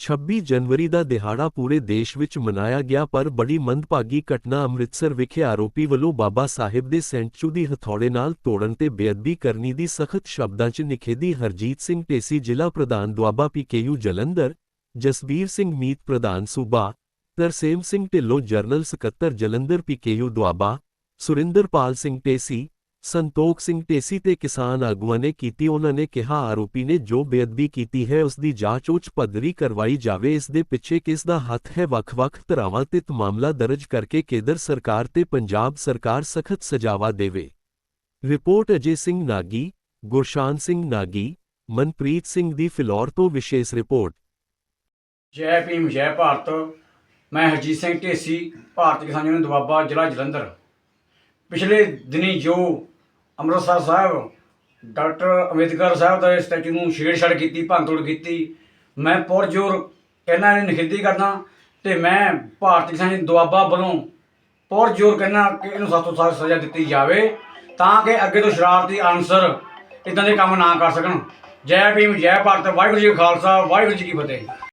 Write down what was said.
26 ਜਨਵਰੀ ਦਾ ਦਿਹਾੜਾ ਪੂਰੇ ਦੇਸ਼ ਵਿੱਚ ਮਨਾਇਆ ਗਿਆ, ਪਰ ਬੜੀ ਮੰਦਭਾਗੀ ਘਟਨਾ ਅੰਮ੍ਰਿਤਸਰ ਵਿਖੇ ਆਰੋਪੀ ਵੱਲੋਂ ਬਾਬਾ ਸਾਹਿਬ ਦੇ ਸੈਂਚੂ ਦੀ ਹਥੌੜੇ ਨਾਲ ਤੋੜਨ ਤੇ ਬੇਅਦਬੀ ਕਰਨੀ ਦੀ ਸਖਤ ਸ਼ਬਦਾਂ 'ਚ ਨਿਖੇਧੀ ਹਰਜੀਤ ਸਿੰਘ ਢੇਸੀ ਜ਼ਿਲ੍ਹਾ ਪ੍ਰਧਾਨ ਦੁਆਬਾ ਪੀਕੇਯੂ ਜਲੰਧਰ, ਜਸਬੀਰ ਸਿੰਘ ਮੀਤ ਪ੍ਰਧਾਨ ਸੂਬਾ, ਤਰਸੇਮ ਸਿੰਘ ਢਿੱਲੋਂ ਜਰਨਲ ਸਕੱਤਰ ਜਲੰਧਰ ਪੀਕੇਯੂ ਦੁਆਬਾ, ਸੁਰਿੰਦਰਪਾਲ ਸਿੰਘ ਢੇਸੀ ਸੰਤੋਖ ਸਿੰਘ ਢੇਸੀ ਤੇ ਕਿਸਾਨ ਆਗੂਆਂ ਨੇ ਕੀਤੀ, ਉਹਨਾਂ ਨੇ ਕਿਹਾ, ਆਰੋਪੀ ਨੇ ਜੋ ਬੇਅਦਬੀ ਕੀਤੀ ਹੈ ਉਸ ਦੀ ਜਾਂਚ ਉੱਚ ਪੱਧਰੀ ਕਰਵਾਈ ਜਾਵੇ। ਇਸ ਦੇ ਪਿੱਛੇ ਕਿਸ ਦਾ ਹੱਥ ਹੈ? ਵੱਖ-ਵੱਖ ਧਰਾਵਾਂ ਤੇ ਮਾਮਲਾ ਦਰਜ ਕਰਕੇ ਕੇਂਦਰ ਸਰਕਾਰ ਤੇ ਪੰਜਾਬ ਸਰਕਾਰ ਸਖਤ ਸਜ਼ਾਵਾ ਦੇਵੇ। ਰਿਪੋਰਟ ਅਜੇ ਸਿੰਘ ਨਾਗੀ, ਗੁਰਸ਼ਾਨ ਸਿੰਘ ਨਾਗੀ, ਮਨਪ੍ਰੀਤ ਸਿੰਘ ਦੀ ਫਿਲੌਰ ਤੋਂ ਵਿਸ਼ੇਸ਼ ਰਿਪੋਰਟ। ਜੈ ਭੀਮ, ਜੈ ਭਾਰਤ। ਮੈਂ ਹਰਜੀਤ ਸਿੰਘ ਢੇਸੀ, ਭਾਰਤੀ ਕਿਸਾਨ ਯੂਨੀਅਨ ਦੁਆਬਾ, ਜ਼ਿਲ੍ਹਾ ਜਲੰਧਰ। ਪਿਛਲੇ ਦਿਨੀ ਜੋ ਅੰਮ੍ਰਿਤਸਰ ਸਾਹਿਬ, ਡਾਕਟਰ ਅੰਬੇਦਕਰ ਸਾਹਿਬ ਦੇ ਸਟੈਚੂ ਨੂੰ ਛੇੜਛਾੜ ਕੀਤੀ, ਭੰਨਤੋੜ ਕੀਤੀ। ਮੈਂ ਪੁਰਜੋਰ ਕਹਿੰਦਾ ਇਹ ਨਿਖੇਧੀ ਕਰਦਾ ਤੇ ਮੈਂ ਭਾਰਤੀ ਕਿਸਾਨ ਦੁਆਬਾ ਵੱਲੋਂ ਪੁਰਜੋਰ ਕਹਿੰਦਾ ਕਿ ਇਹਨੂੰ ਸਖਤ ਤੋਂ ਸਖਤ ਸਜ਼ਾ ਦਿੱਤੀ ਜਾਵੇ ਤਾਂ ਕਿ ਅੱਗੇ ਤੋਂ ਸ਼ਰਾਰਤੀ ਅਨਸਰ ਇਦਾਂ ਦੇ ਕੰਮ ਨਾ ਕਰ ਸਕਣ। ਜੈ ਭੀਮ, ਜੈ ਭਾਰਤ, ਵਾਹਿਗੁਰੂ ਜੀ ਕਾ ਖਾਲਸਾ, ਵਾਹਿਗੁਰੂ ਜੀ ਕੀ ਫਤਿਹ।